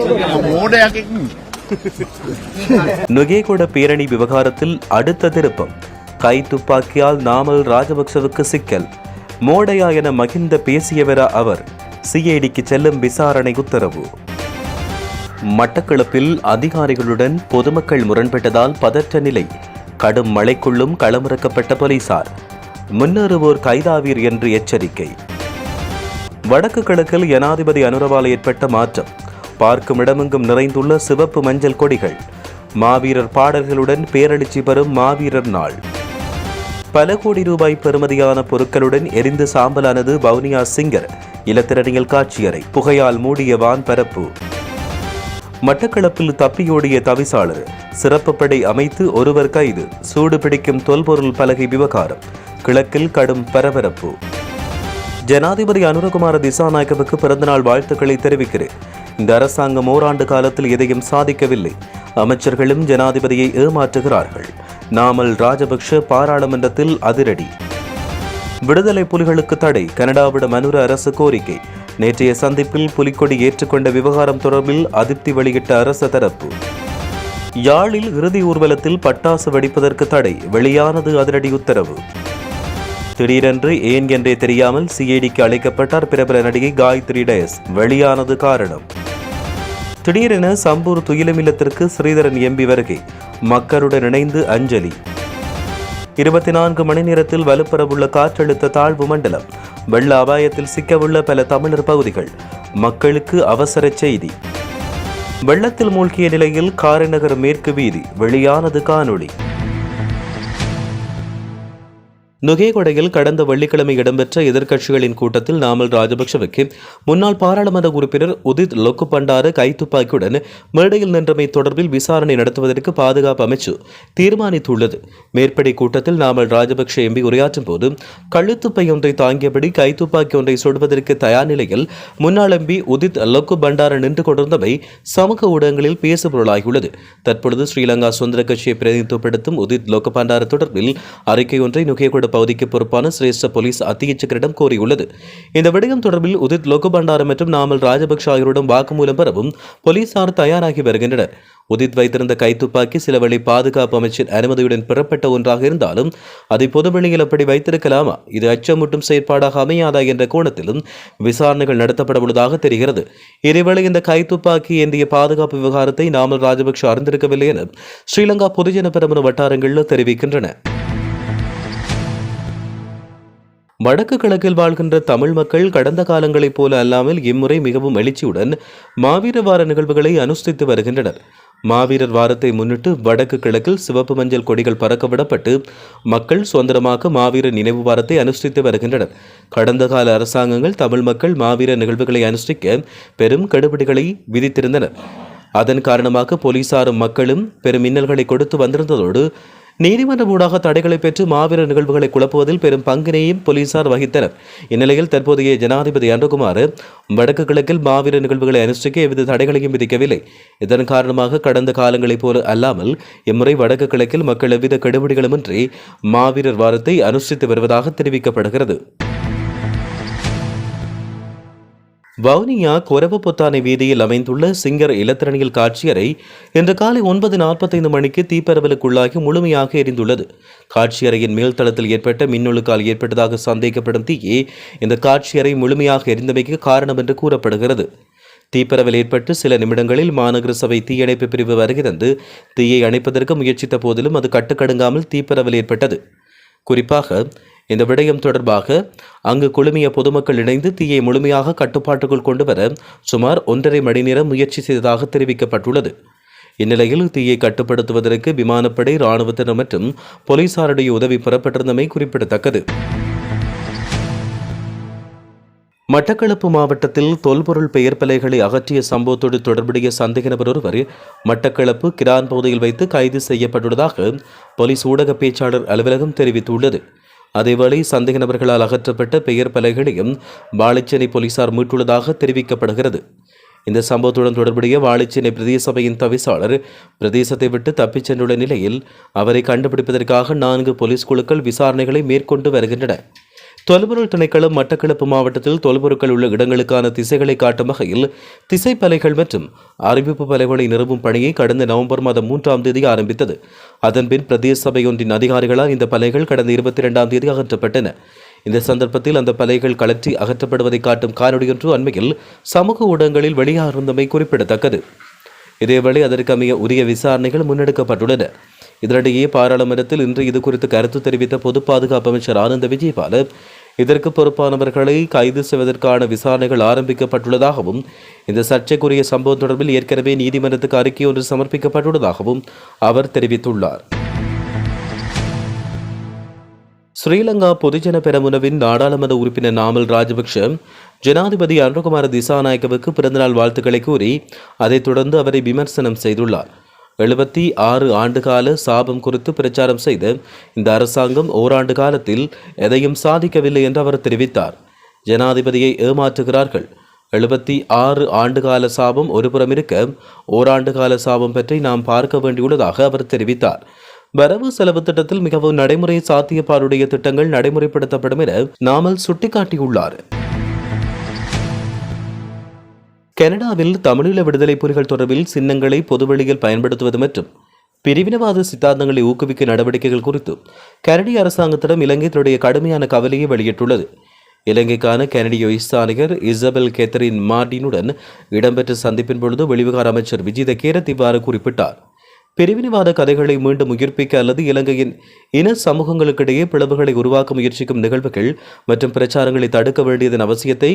மூடையாக்கி நுகேகொட பேரணி விவகாரத்தில் அடுத்த திருப்பம். கை துப்பாக்கியால் நாமல் ராஜபக்சவுக்கு சிக்கல். மோடையா என மகிந்த பேசியவர அவர். சிஐடிக்கு செல்லும் விசாரணை உத்தரவு. மட்டக்களப்பில் அதிகாரிகளுடன் பொதுமக்கள் முரண்பட்டதால் பதற்ற நிலை. கடும் மழைக்குள்ளும் களமிறக்கப்பட்ட போலீசார். முன்னேறுவோர் கைதாவீர் என்று எச்சரிக்கை. வடக்கு கிழக்கில் ஜனாதிபதி அனுரவால் ஏற்பட்ட மாற்றம். பார்க்கும் இடமெங்கும் நிறைந்துள்ள சிவப்பு மஞ்சள் கொடிகள். மாவீரர் பாடல்களுடன் பேரழிச்சி பெறும் மாவீரர் நாள். பல கோடி ரூபாய் பெறுமதியான பொருட்களுடன் எரிந்து சாம்பலானது வவுனியா சிங்கர். இலத்திரனியல் காட்சியறை புகையால் மூடிய வான் பரப்பு மட்டக்களப்பில் தப்பியோடிய தவிசாளர் சிறப்பு படை அமைத்து ஒருவர் கைது சூடு பிடிக்கும் தொல்பொருள் பலகை விவகாரம் கிழக்கில் கடும் பரபரப்பு. ஜனாதிபதி அனுரகுமார திசாநாயக்கவுக்கு பிறந்தநாள் வாழ்த்துக்களை தெரிவிக்கிறேன். இந்த அரசாங்கம் ஓராண்டு காலத்தில் எதையும் சாதிக்கவில்லை. அமைச்சர்களும் ஜனாதிபதியை ஏமாற்றுகிறார்கள். நாமல் ராஜபக்ஷ பாராளுமன்றத்தில் அதிரடி. விடுதலை புலிகளுக்கு தடை கனடாவிடம் அனுர அரசு கோரிக்கை. நேற்றைய சந்திப்பில் புலிக்கொடி ஏற்றுக்கொண்ட விவகாரம் தொடர்பில் அதிருப்தி வெளியிட்ட அரச தரப்பு. யாழில் இறுதி ஊர்வலத்தில் பட்டாசு வெடிப்பதற்கு தடை வெளியானது அதிரடி உத்தரவு. திடீரென்று ஏன் என்றே தெரியாமல் சிஐடிக்கு அழைக்கப்பட்டார் பிரபல நடிகை காயத்ரி டயஸ். வெளியானது காரணம். திடீரென சம்பூர் துயிலமில்லத்திற்கு ஸ்ரீதரன் எம்பி வருகை. மக்களுடன் இணைந்து அஞ்சலி. இருபத்தி நான்கு மணி நேரத்தில் வலுப்பெறவுள்ள காற்றழுத்த தாழ்வு மண்டலம் வெள்ள அபாயத்தில் சிக்கவுள்ள பல தமிழர் பகுதிகள் மக்களுக்கு அவசர செய்தி. வெள்ளத்தில் மூழ்கிய நிலையில் காரைநகர் மேற்கு வீதி வெளியானது காணொளி. நுகேகொடையில் கடந்த வெள்ளிக்கிழமை இடம்பெற்ற எதிர்க்கட்சிகளின் கூட்டத்தில் நாமல் ராஜபக்சவுக்கு முன்னாள் பாராளுமன்ற உறுப்பினர் உதித் லொக்கு பண்டார கைத்துப்பாக்கியுடன் மேடையில் நின்றமை தொடர்பில் விசாரணை நடத்துவதற்கு பாதுகாப்பு அமைச்சு தீர்மானித்துள்ளது. மேற்படி கூட்டத்தில் நாமல் ராஜபக்ஷ எம்பி உரையாற்றும் போது கழுத்துப்பை ஒன்றை தாங்கியபடி கைத்துப்பாக்கி ஒன்றை சுடுவதற்கு தயார் நிலையில் முன்னாள் எம்பி உதித் லொக்கு பண்டார நின்று கொண்டிருந்தவை சமூக ஊடகங்களில் பேசுபொருளாகியுள்ளது. தற்பொழுது ஸ்ரீலங்கா சுதந்திர கட்சியை பிரதிநிதித்துவப்படுத்தும் உதித் லொக்கு பண்டார தொடர்பில் அறிக்கை ஒன்றை நுகேகொட பகுதிக்கு பொறுப்பான சிரேஷ்ட போலீஸ் அத்தியட்சகரிடம் கோரியுள்ளது. இந்த விடயம் தொடர்பில் உதித் லொகுபண்டார மற்றும் நாமல் ராஜபக்ஷ ஆகியோரிடம் வாக்குமூலம் பெறவும் போலீசார் தயாராகி வருகின்றனர். உதித் வைத்திருந்த கைத்துப்பாக்கி சில வழி பாதுகாப்பு அமைச்சின் அனுமதியுடன் பெறப்பட்ட ஒன்றாக இருந்தாலும் அதை பொதுவெளியில் அப்படி வைத்திருக்கலாமா? இது அச்சமூட்டும் செயற்பாடாக அமையாதா என்ற கோணத்திலும் விசாரணைகள் நடத்தப்பட உள்ளதாக தெரிகிறது. இதேவேளை இந்த கைத்துப்பாக்கி ஏந்திய பாதுகாப்பு விவகாரத்தை நாமல் ராஜபக்ஷ அறிந்திருக்கவில்லை என ஸ்ரீலங்கா பொதுஜன பெரமுன வட்டாரங்களில் தெரிவிக்கின்றன. வடக்கு கிழக்கில் வாழ்கின்ற தமிழ் மக்கள் கடந்த காலங்களைப் போல அல்லாமல் இம்முறை மிகவும் எழுச்சியுடன் மாவீர வார நிகழ்வுகளை அனுஷ்டித்து வருகின்றனர். மாவீரர் வாரத்தை முன்னிட்டு வடக்கு கிழக்கில் சிவப்பு மஞ்சள் கொடிகள் பறக்கவிடப்பட்டு மக்கள் சுதந்திரமாக மாவீர நினைவு வாரத்தை அனுஷ்டித்து வருகின்றனர். கடந்த கால அரசாங்கங்கள் தமிழ் மக்கள் மாவீர நிகழ்வுகளை அனுஷ்டிக்க பெரும் கடுபிடிகளை விதித்திருந்தனர் அதன் காரணமாக போலீசாரும் மக்களும் பெரும் மின்னல்களை கொடுத்து வந்திருந்ததோடு நீதிமன்றம் ஊடாக தடைகளை பெற்று மாவீர நிகழ்வுகளை குழப்புவதில் பெரும் பங்கினையும் போலீசார் வகித்தனர். இந்நிலையில் தற்போதைய ஜனாதிபதி அன்றகுமார் வடக்கு கிழக்கில் மாவீர நிகழ்வுகளை அனுஷ்டிக்க எவ்வித தடைகளையும் விதிக்கவில்லை. இதன் காரணமாக கடந்த காலங்களைப் போல அல்லாமல் இம்முறை வடக்கு கிழக்கில் மக்கள் எவ்வித கெடுபிடிகளுமின்றி மாவீரர் வாரத்தை அனுஷ்டித்து வருவதாக தெரிவிக்கப்படுகிறது. வவுனியா கொரவபொத்தானை வீதியில் அமைந்துள்ள சிங்கர் இலத்திரனியல் காட்சியறை இன்று காலை ஒன்பது நாற்பத்தைந்து மணிக்கு தீப்பரவலுக்குள்ளாகி முழுமையாக எரிந்துள்ளது. காட்சியறையின் மேல்தளத்தில் ஏற்பட்ட மின்னொழுக்கால் ஏற்பட்டதாக சந்தேகப்படும் தீயே இந்த காட்சியறை முழுமையாக எரிந்தமைக்கு காரணம் என்று கூறப்படுகிறது. தீப்பரவல் ஏற்பட்டு சில நிமிடங்களில் மாநகர சபை தீயணைப்பு பிரிவு வருகிறந்து தீயை அணைப்பதற்கு முயற்சித்த போதிலும் அது கட்டுக்கடுங்காமல் தீப்பரவல் ஏற்பட்டது. குறிப்பாக இந்த விடயம் தொடர்பாக அங்கு குழுமிய பொதுமக்கள் இணைந்து தீயை முழுமையாக கட்டுப்பாட்டுக்குள் கொண்டு வர சுமார் ஒன்றரை மணி நேரம் முயற்சி செய்ததாக தெரிவிக்கப்பட்டுள்ளது. இந்நிலையில் தீயை கட்டுப்படுத்துவதற்கு விமானப்படை இராணுவத்தினர் மற்றும் போலீசாருடைய உதவி பெறப்பட்டிருந்தமை குறிப்பிடத்தக்கது. மட்டக்களப்பு மாவட்டத்தில் தொல்பொருள் பெயர் பலைகளை அகற்றிய சம்பவத்தோடு தொடர்புடைய சந்தேக நபர் ஒருவர் மட்டக்களப்பு கிரான் பகுதியில் வைத்து கைது செய்யப்பட்டுள்ளதாக போலீஸ் ஊடக பேச்சாளர் அலுவலகம் தெரிவித்துள்ளது. அதேவேளை சந்தேக நபர்களால் அகற்றப்பட்ட பெயர் பலகைகளையும் வாழைச்சேனை போலீசார் மீட்டுள்ளதாக தெரிவிக்கப்படுகிறது. இந்த சம்பவத்துடன் தொடர்புடைய வாழைச்சேனை பிரதேச சபையின் தவிசாளர் பிரதேசத்தை விட்டு தப்பிச் சென்றுள்ள நிலையில் அவரை கண்டுபிடிப்பதற்காக நான்கு போலீஸ் குழுக்கள் விசாரணைகளை மேற்கொண்டு வருகின்றன. தொல்பொருள் திணைக்களம் மட்டக்களப்பு மாவட்டத்தில் தொல்பொருட்கள் உள்ள இடங்களுக்கான திசைகளை காட்டும் வகையில் திசைப்பலைகள் மற்றும் அறிவிப்பு பலைகளை நிறுவும் பணியை கடந்த நவம்பர் மாதம் மூன்றாம் தேதி ஆரம்பித்தது. அதன்பின் பிரதேச சபை ஒன்றின் அதிகாரிகளால் இந்த பலைகள் கடந்த இருபத்தி இரண்டாம் தேதி அகற்றப்பட்டன. இந்த சந்தர்ப்பத்தில் அந்த பலைகள் கலற்றி அகற்றப்படுவதை காட்டும் காணொலியொன்று அண்மையில் சமூக ஊடகங்களில் வெளியாகிருந்தமை குறிப்பிடத்தக்கது. இதேவேளை அதற்கமைய உரிய விசாரணைகள் முன்னெடுக்கப்பட்டுள்ளன. இதனிடையே பாராளுமன்றத்தில் இன்று இது குறித்து கருத்து தெரிவித்த பொது பாதுகாப்பு அமைச்சர் ஆனந்த விஜயபால இதற்கு பொறுப்பானவர்களை கைது செய்வதற்கான விசாரணைகள் ஆரம்பிக்கப்பட்டுள்ளதாகவும் இந்த சர்ச்சைக்குரிய சம்பவம் தொடர்பில் ஏற்கனவே நீதிமன்றத்துக்கு அறிக்கை ஒன்று சமர்ப்பிக்கப்பட்டுள்ளதாகவும் அவர் தெரிவித்துள்ளார். ஸ்ரீலங்கா பொதுஜன பெரமுனவின் நாடாளுமன்ற உறுப்பினர் நாமல் ராஜபக்ஷ ஜனாதிபதி அனுகுமார திசாநாயக்கவுக்கு பிறந்தநாள் வாழ்த்துக்களை கூறி அதைத் தொடர்ந்து அவரை விமர்சனம் செய்துள்ளார். எழுபத்தி ஆறு ஆண்டுகால சாபம் குறித்து பிரச்சாரம் செய்த இந்த அரசாங்கம் ஓராண்டு காலத்தில் எதையும் சாதிக்கவில்லை என்று அவர் தெரிவித்தார். ஜனாதிபதியை ஏமாற்றுகிறார்கள். எழுபத்தி ஆறு ஆண்டுகால சாபம் ஒருபுறம் இருக்க ஓராண்டு கால சாபம் பற்றி நாம் பார்க்க வேண்டியுள்ளதாக அவர் தெரிவித்தார். வரவு செலவு திட்டத்தில் மிகவும் நடைமுறை சாத்தியப்பாடுடைய திட்டங்கள் நடைமுறைப்படுத்தப்படும் என நாமல் சுட்டிக்காட்டியுள்ளார். கனடாவில் தமிழீழ விடுதலை புலிகள் தொடர்பில் சின்னங்களை பொதுவெளியில் பயன்படுத்துவது மற்றும் பிரிவினவாத சித்தாந்தங்களை ஊக்குவிக்க நடவடிக்கைகள் குறித்து கனடிய அரசாங்கத்திடம் இலங்கை தன்னுடைய கடுமையான கவலையை வெளியிட்டுள்ளது. இலங்கைக்கான கனடிய இஸ்தானிகர் இசபெல் கேத்தரின் மார்டினுடன் இடம்பெற்ற சந்திப்பின் பொழுது வெளிவிகார அமைச்சர் விஜித கேரத் இவ்வாறு குறிப்பிட்டார். பிரிவினைவாத கதைகளை மீண்டும் உயிர்ப்பிக்க அல்லது இலங்கையின் இன சமூகங்களுக்கிடையே பிளவுகளை உருவாக்க முயற்சிக்கும் நிகழ்வுகள் மற்றும் பிரச்சாரங்களை தடுக்க வேண்டியதன் அவசியத்தை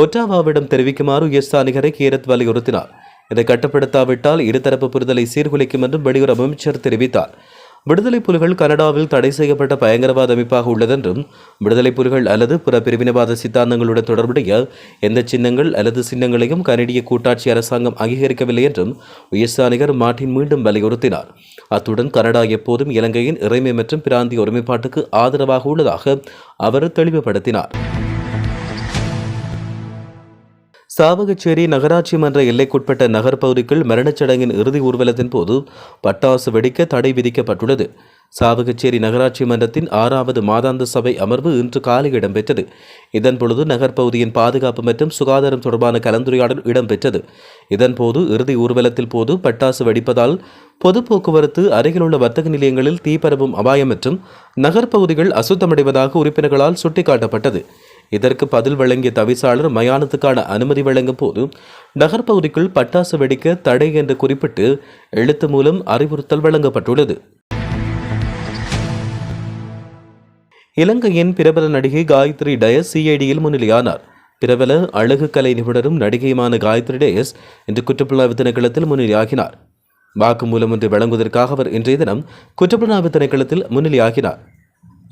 ஒட்டாவாவிடம் தெரிவிக்குமாறு எஸ்தானிகரை கேரத் வலியுறுத்தினார். இதை கட்டுப்படுத்தாவிட்டால் இருதரப்பு புரிதலை சீர்குலைக்கும் என்றும் வெளியுறவு அமைச்சர் தெரிவித்தார். விடுதலை புலிகள் கனடாவில் தடை செய்யப்பட்ட பயங்கரவாத அமைப்பாக உள்ளதென்றும் விடுதலை புலிகள் அல்லது பிற பிரிவினவாத சித்தாந்தங்களுடன் தொடர்புடைய எந்த சின்னங்கள் அல்லது சின்னங்களையும் கனடிய கூட்டாட்சி அரசாங்கம் அங்கீகரிக்கவில்லை என்றும் உயர்ஸ்தானிகர் மார்டின் மீண்டும் வலியுறுத்தினார். அத்துடன் கனடா எப்போதும் இலங்கையின் இறைமை மற்றும் பிராந்திய ஒருமைப்பாட்டுக்கு ஆதரவாக உள்ளதாக அவர் தெளிவுபடுத்தினார். சாவகச்சேரி நகராட்சி மன்ற எல்லைக்குட்பட்ட நகர்ப்பகுதிக்குள் மரணச்சடங்கின் இறுதி ஊர்வலத்தின் போது பட்டாசு வெடிக்க தடை விதிக்கப்பட்டுள்ளது. சாவகச்சேரி நகராட்சி மன்றத்தின் ஆறாவது மாதாந்த சபை அமர்வு இன்று காலை இடம்பெற்றது. இதன்பொழுது நகர்ப்பகுதியின் பாதுகாப்பு மற்றும் சுகாதாரம் தொடர்பான கலந்துரையாடல் இடம்பெற்றது. இதன்போது இறுதி ஊர்வலத்தில் போது பட்டாசு வெடிப்பதால் பொது போக்குவரத்து அருகிலுள்ள வர்த்தக நிலையங்களில் தீ பரவும் அபாயம் மற்றும் நகர்ப்பகுதிகள் அசுத்தமடைவதாக உறுப்பினர்களால் சுட்டிக்காட்டப்பட்டது. இதற்கு பதில் வழங்கிய தவிசாளர் மயானத்துக்கான அனுமதி வழங்கும் போது நகர்ப்பகுதிக்குள் பட்டாசு வெடிக்க தடை என்று குறிப்பிட்டு எழுத்து மூலம் அறிவுறுத்தல் வழங்கப்பட்டுள்ளது. இலங்கையின் பிரபல நடிகை காயத்ரி டயஸ் சிஐடியில் முன்னிலையானார். பிரபல அழகு கலை நிபுணரும் நடிகையுமான காயத்ரி டயஸ் இன்று குற்றப்புலனாய்வு திணைக்களத்தில் முன்னிலையாகினார். வாக்குமூலம் ஒன்று வழங்குவதற்காக அவர் இன்றைய தினம் குற்றப்புலனாய்வு திணைக்களத்தில் முன்னிலையாகினார்.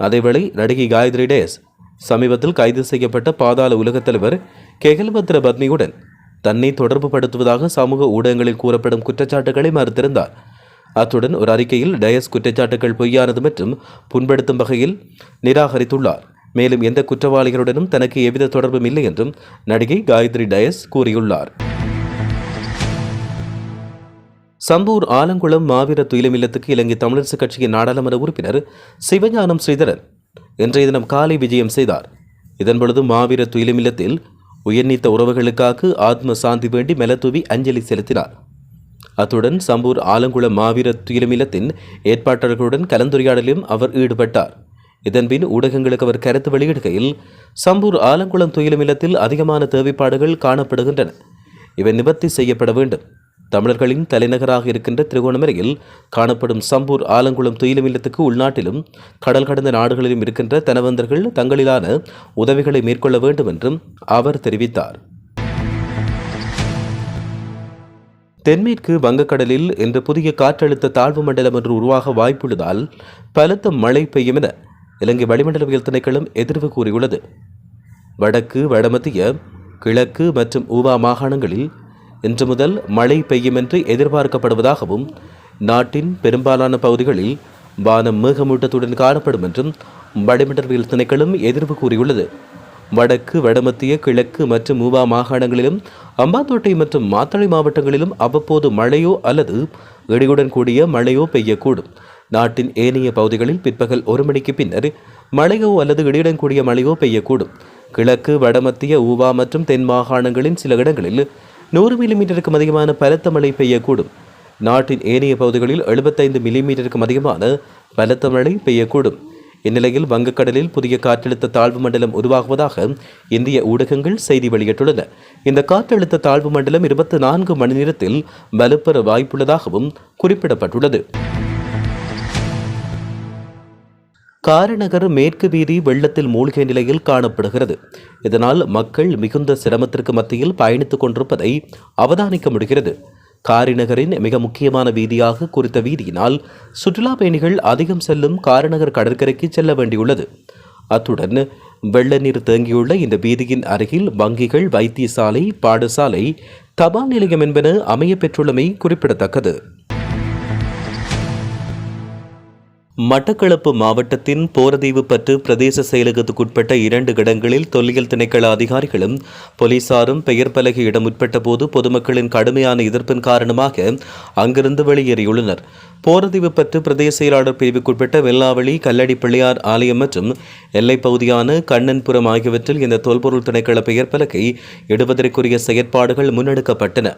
அதேவேளை நடிகை காயத்ரி டேஸ் சமீபத்தில் கைது செய்யப்பட்ட பாதாள உலகத் தலைவர் கெகல்பத்ர பத்னியுடன் தன்னை தொடர்பு படுத்துவதாக சமூக ஊடகங்களில் கூறப்படும் குற்றச்சாட்டுகளை மறுத்திருந்தார். அத்துடன் ஒரு அறிக்கையில் டயஸ் குற்றச்சாட்டுகள் பொய்யானது மற்றும் புண்படுத்தும் வகையில் நிராகரித்துள்ளார். மேலும் எந்த குற்றவாளிகளுடனும் தனக்கு எவ்வித தொடர்பும் இல்லை என்றும் நடிகை காயத்ரி டயஸ் கூறியுள்ளார். சம்பூர் ஆலங்குளம் மாவீர துயிலமில்லத்துக்கு இலங்கை தமிழரசு கட்சியின் நாடாளுமன்ற உறுப்பினர் சிவஞானம் ஸ்ரீதரன் இன்றைய தினம் காலை விஜயம் செய்தார். இதன்பொழுது மாவீர துயிலமில்லத்தில் உயர்நீத்த உறவுகளுக்காக ஆத்ம சாந்தி வேண்டி மெலத்தூவி அஞ்சலி செலுத்தினார். அத்துடன் சம்பூர் ஆலங்குளம் மாவீர துயிலமில்லத்தின் ஏற்பாட்டாளர்களுடன் கலந்துரையாடலிலும் அவர் ஈடுபட்டார். இதன்பின் ஊடகங்களுக்கு அவர் கருத்து வெளியிடுகையில் சம்பூர் ஆலங்குளம் துயிலமில்லத்தில் அதிகமான தேவைப்பாடுகள் காணப்படுகின்றன. இவை நிவர்த்தி செய்யப்பட வேண்டும். தமிழர்களின் தலைநகராக இருக்கின்ற திருகோணமலையில் காணப்படும் சம்பூர் ஆலங்குளம் துயிலும் இல்லத்துக்கு உள்நாட்டிலும் கடல் கடந்த நாடுகளிலும் இருக்கின்ற தனவந்தர்கள் தங்களிலான உதவிகளை மேற்கொள்ள வேண்டும் என்றும் அவர் தெரிவித்தார். தென்மேற்கு வங்கக்கடலில் இன்று புதிய காற்றழுத்த தாழ்வு மண்டலம் ஒன்று உருவாக வாய்ப்புள்ளதால் பலத்த மழை பெய்யும் என இலங்கை வளிமண்டலவியல் திணைக்களம் எதிர்வு கூறியுள்ளது. வடக்கு வடமத்திய கிழக்கு மற்றும் ஊவா மாகாணங்களில் இன்று முதல் மழை பெய்யும் என்று எதிர்பார்க்கப்படுவதாகவும் நாட்டின் பெரும்பாலான பகுதிகளில் வானம் மேகமூட்டத்துடன் காணப்படும் என்றும் வளிமண்டலவியல் திணைக்களம் எதிர்ப்பு கூறியுள்ளது. வடக்கு வடமத்திய கிழக்கு மற்றும் மூவா மாகாணங்களிலும் அம்பாத்தோட்டை மற்றும் மாத்தளை மாவட்டங்களிலும் அவ்வப்போது மழையோ அல்லது இடியுடன் கூடிய மழையோ பெய்யக்கூடும். நாட்டின் ஏனைய பகுதிகளில் பிற்பகல் ஒரு மணிக்கு பின்னர் மழையோ அல்லது இடியுடன் கூடிய மழையோ பெய்யக்கூடும். கிழக்கு வடமத்திய ஊவா மற்றும் தென் மாகாணங்களின் சில இடங்களில் நூறு மில்லிமீட்டருக்கும் அதிகமான பலத்த மழை பெய்யக்கூடும். நாட்டின் ஏனைய பகுதிகளில் எழுபத்தைந்து மில்லிமீட்டருக்கும் அதிகமான பலத்த மழை பெய்யக்கூடும். இந்நிலையில் வங்கக்கடலில் புதிய காற்றழுத்த தாழ்வு மண்டலம் உருவாகுவதாக இந்திய ஊடகங்கள் செய்தி வெளியிட்டுள்ளன. இந்த காற்றழுத்த தாழ்வு மண்டலம் இருபத்தி நான்கு மணி நேரத்தில் வலுப்பெற வாய்ப்புள்ளதாகவும் குறிப்பிடப்பட்டுள்ளது. காரநகர் மேற்கு வீதி வெள்ளத்தில் மூழ்கிய நிலையில் காணப்படுகிறது. இதனால் மக்கள் மிகுந்த சிரமத்திற்கு மத்தியில் பயணித்துக் கொண்டிருப்பதை அவதானிக்க முடிகிறது. காரிநகரின் மிக முக்கியமான வீதியாக குறித்த வீதியினால் சுற்றுலா பயணிகள் அதிகம் செல்லும் காரிநகர் கடற்கரைக்கு செல்ல வேண்டியுள்ளது. அத்துடன் வெள்ள நீர் தேங்கியுள்ள இந்த வீதியின் அருகில் வங்கிகள் வைத்தியசாலை பாடசாலை தபால் நிலையம் என்பன அமைய பெற்றுள்ளமை குறிப்பிடத்தக்கது. மட்டக்களப்பு மாவட்டத்தின் போரதீவு பற்று பிரதேச செயலகத்துக்குட்பட்ட இரண்டு இடங்களில் தொல்லியல் திணைக்கள அதிகாரிகளும் போலீசாரும் பெயர் இடம் உட்பட்ட போது பொதுமக்களின் கடுமையான எதிர்ப்பின் காரணமாக அங்கிருந்து வெளியேறியுள்ளனர். போரதீவு பற்று பிரதேச செயலாளர் பிரிவுக்குட்பட்ட வெள்ளாவளி கல்லடி பிள்ளையார் ஆலயம் மற்றும் எல்லைப்பகுதியான கண்ணன்புரம் ஆகியவற்றில் இந்த தொல்பொருள் திணைக்கள பெயர் பலகை இடுவதற்குரிய செயற்பாடுகள் முன்னெடுக்கப்பட்டன.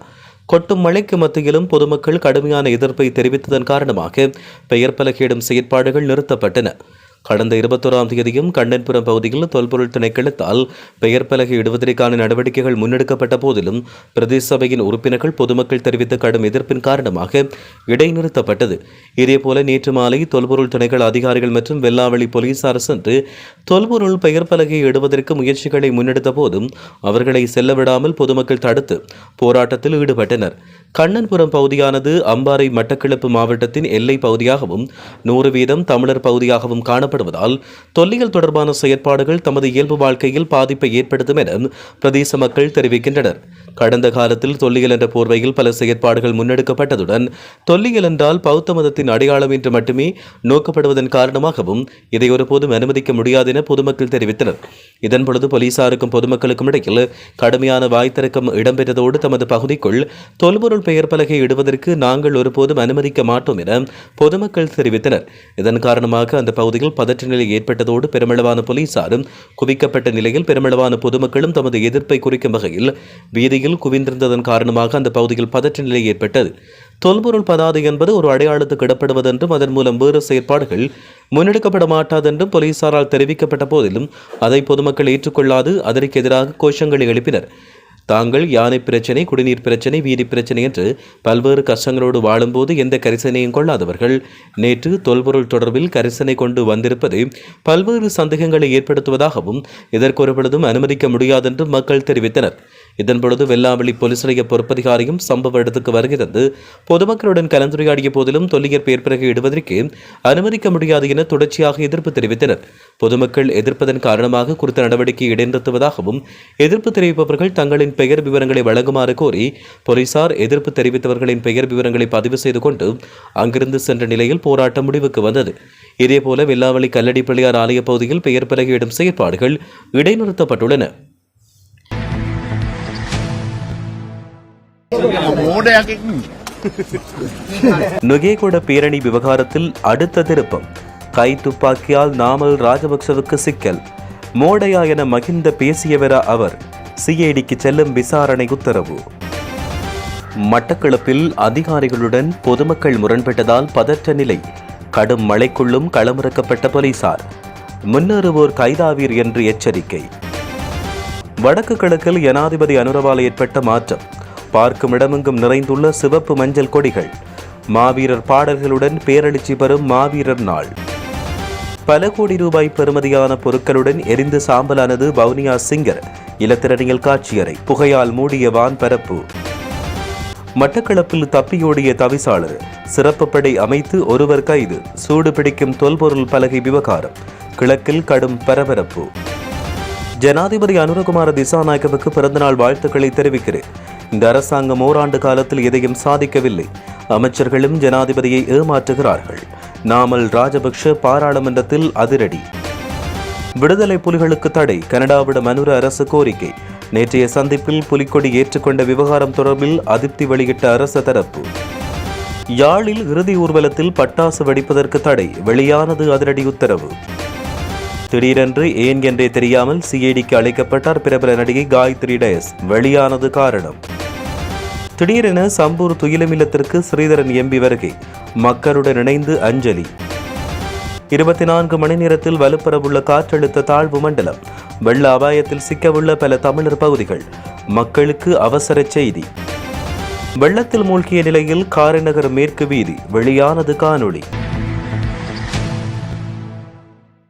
கொட்டும் மழைக்கு மத்தியிலும் பொதுமக்கள் கடுமையான எதிர்ப்பை தெரிவித்ததன் காரணமாக பெயர் பலகையிடும் செயற்பாடுகள் நிறுத்தப்பட்டன. கடந்த இருபத்தோராம் தேதியும் கண்ணன்புரம் பகுதியில் தொல்பொருள் திணைக்களத்தால் பெயர் பலகை இடுவதற்கான நடவடிக்கைகள் முன்னெடுக்கப்பட்ட போதிலும் பிரதேச சபையின் உறுப்பினர்கள் பொதுமக்கள் தெரிவித்த கடும் எதிர்ப்பின் காரணமாக இடைநிறுத்தப்பட்டது. இதேபோல நேற்று மாலை தொல்பொருள் திணைக்கள அதிகாரிகள் மற்றும் வெள்ளாவளி போலீசார் சென்று தொல்பொருள் பெயர் பலகை இடுவதற்கு முயற்சிகளை முன்னெடுத்த போதும் அவர்களை செல்லவிடாமல் பொதுமக்கள் தடுத்து போராட்டத்தில் ஈடுபட்டனர். கண்ணன்புரம் பகுதியானது அம்பாறை மட்டக்கிழப்பு மாவட்டத்தின் எல்லை பகுதியாகவும் நூறு வீதம் தமிழர் பகுதியாகவும் காணப்படுவதால் தொல்லியல் தொடர்பான செயற்பாடுகள் தமது இயல்பு வாழ்க்கையில் பாதிப்பை ஏற்படுத்தும் என பிரதேச மக்கள் தெரிவிக்கின்றனர். கடந்த காலத்தில் தொல்லியல் என்ற போர்வையில் பல செயற்பாடுகள் முன்னெடுக்கப்பட்டதுடன் தொல்லியல் என்றால் பௌத்த மதத்தில் சமூகத்தின் அடையாளம் என்று மட்டுமே நோக்கப்படுவதன் காரணமாகவும் இதை ஒருபோதும் அனுமதிக்க முடியாது என பொதுமக்கள் தெரிவித்தனர். இதன்பொழுது போலீசாருக்கும் பொதுமக்களுக்கும் இடையில் கடுமையான வாய்த்திறக்கம் இடம்பெற்றதோடு தமது பகுதிக்குள் தொல்பொருள் பெயர் பலகை இடுவதற்கு நாங்கள் ஒருபோதும் அனுமதிக்க மாட்டோம் என பொதுமக்கள் தெரிவித்தனர். இதன் காரணமாக அந்த பகுதியில் பதற்ற நிலை ஏற்பட்டதோடு பெருமளவான போலீசாரும் குவிக்கப்பட்ட நிலையில் பெருமளவான பொதுமக்களும் தமது எதிர்ப்பை குறிக்கும் வகையில் வீதியில் குவிந்திருந்ததன் காரணமாக அந்த பகுதியில் பதற்ற நிலை ஏற்பட்டது. தொல்பொருள் பதாது என்பது ஒரு அடையாளத்துக்கு இடப்படுவதென்றும் அதன் மூலம் வேறு செயற்பாடுகள் முன்னெடுக்கப்பட மாட்டாதென்றும் போலீசாரால் தெரிவிக்கப்பட்ட போதிலும் அதை பொதுமக்கள் ஏற்றுக்கொள்ளாது அதற்கு எதிராக கோஷங்களை எழுப்பினர். தாங்கள் யானை பிரச்சனை குடிநீர் பிரச்சனை வீதி பிரச்சனை என்று பல்வேறு கஷ்டங்களோடு வாழும்போது எந்த கரிசனையும் கொள்ளாதவர்கள். நேற்று தொல்பொருள் தொடர்பில் கரிசனை கொண்டு வந்திருப்பது பல்வேறு சந்தேகங்களை ஏற்படுத்துவதாகவும் இதற்கு ஒருபொழுதும் அனுமதிக்க முடியாதென்றும் மக்கள் தெரிவித்தனர். இதன்பொழுது வெள்ளாவளி போலீஸ் நிலைய பொறுப்பதிகாரியும் சம்பவ இடத்துக்கு வருகிறது. பொதுமக்களுடன் கலந்துரையாடிய போதிலும் தொல்லியர் பெயர் பிறகு இடுவதற்கு அனுமதிக்க முடியாது என தொடர்ச்சியாக எதிர்ப்பு தெரிவித்தனர். பொதுமக்கள் எதிர்ப்பதன் காரணமாக குறித்த நடவடிக்கை இடைநிறுத்துவதாகவும் எதிர்ப்பு தெரிவிப்பவர்கள் தங்களின் பெயர் விவரங்களை வழங்குமாறு கோரி போலீசார் எதிர்ப்பு தெரிவித்தவர்களின் பெயர் விவரங்களை பதிவு செய்து கொண்டு அங்கிருந்து சென்ற நிலையில் போராட்டம் முடிவுக்கு வந்தது. இதேபோல வெள்ளாவளி கல்லடி பிள்ளையார் ஆலய பகுதியில் பெயர் பலகையிடும் செயற்பாடுகள் இடைநிறுத்தப்பட்டுள்ளன. நுகேகொட பேரணி விவகாரத்தில் அடுத்த திருப்பம். கை துப்பாக்கியால் நாமல் ராஜபக்சவுக்கு சிக்கல். மோடையா என மகிந்த பேசியவர அவர். சிஐடிக்கு செல்லும் விசாரணை உத்தரவு. மட்டக்களப்பில் அதிகாரிகளுடன் பொதுமக்கள் முரண்பட்டதால் பதற்ற நிலை. கடும் மழைக்குள்ளும் களமிறக்கப்பட்ட போலீசார். முன்னேறுவோர் கைதாவீர் என்று எச்சரிக்கை. வடக்கு கிழக்கில் ஜனாதிபதி அனுரவால் ஏற்பட்ட மாற்றம். பார்க்கும் இடமெங்கும் நிறைந்துள்ள சிவப்பு மஞ்சள் கொடிகள். மாவீரர் பாடல்களுடன் பேரெழுச்சி பெறும் மாவீரர் நாள். பல கோடி ரூபாய் பெறுமதியான பொருட்களுடன் எரிந்து சாம்பலானது வவுனியா சிங்கர். இலத்திரனியல் காட்சியறை புகையால் மூடிய வான் பரப்பு. மட்டக்களப்பில் தப்பியோடிய தவிசாளர் சிறப்பு படை அமைத்து ஒருவர் கைது சூடு பிடிக்கும் தொல்பொருள் பலகை விவகாரம் கிழக்கில் கடும் பரபரப்பு. ஜனாதிபதி அனுரகுமார திசாநாயக்கவுக்கு பிறந்தநாள் வாழ்த்துக்களை தெரிவிக்கிறேன். இந்த அரசாங்கம் ஓராண்டு காலத்தில் எதையும் சாதிக்கவில்லை. அமைச்சர்களும் ஜனாதிபதியை ஏமாற்றுகிறார்கள். நாமல் ராஜபக்ஷ பாராளுமன்றத்தில் அதிரடி. விடுதலை புலிகளுக்கு தடை கனடாவிடம் அனுர அரசு கோரிக்கை. நேற்றைய சந்திப்பில் புலிக்கொடி ஏற்றுக்கொண்ட விவகாரம் தொடர்பில் அதிருப்தி வெளியிட்ட அரசு தரப்பு. யாழில் இறுதி ஊர்வலத்தில் பட்டாசு வெடிப்பதற்கு தடை வெளியானது அதிரடி உத்தரவு. திடீரென்று ஏன் என்றே தெரியாமல் சிஐடிக்கு அழைக்கப்பட்டார் பிரபல நடிகை காயத்ரி டேஸ். வெளியானது காரணம். திடீரென சம்பூர் துயிலமில்லத்திற்கு ஸ்ரீதரன் எம்பி வருகை. மக்களுடன் இணைந்து அஞ்சலி. இருபத்தி நான்கு மணி நேரத்தில் வலுப்பெறவுள்ள காற்றழுத்த தாழ்வு மண்டலம். வெள்ள அபாயத்தில் சிக்கவுள்ள பல தமிழர் பகுதிகள். மக்களுக்கு அவசர செய்தி. வெள்ளத்தில் மூழ்கிய நிலையில் காரைநகர் மேற்கு வீதி. வெளியானது காணொளி.